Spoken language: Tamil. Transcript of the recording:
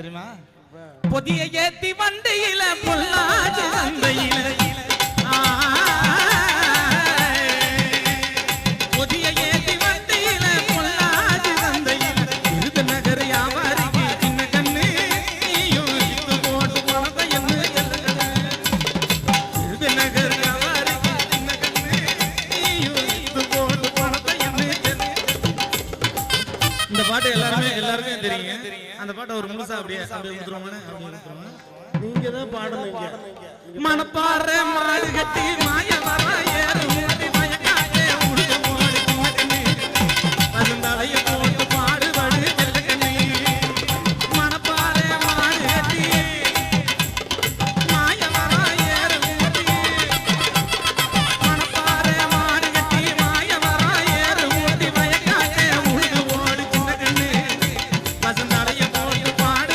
தெரியுமா? புதிய ஏத்தி வண்டியில பொள்ளாச்சி இந்த பாட்டு எல்லாருமே எல்லாருமே தெரியும். அந்த பாட்டை ஒரு முழுசா அப்படியே அப்படியே கொடுத்துருவாங்க நீங்க தான் பாடணும் இங்க மணப்பாறை மாடு கட்டி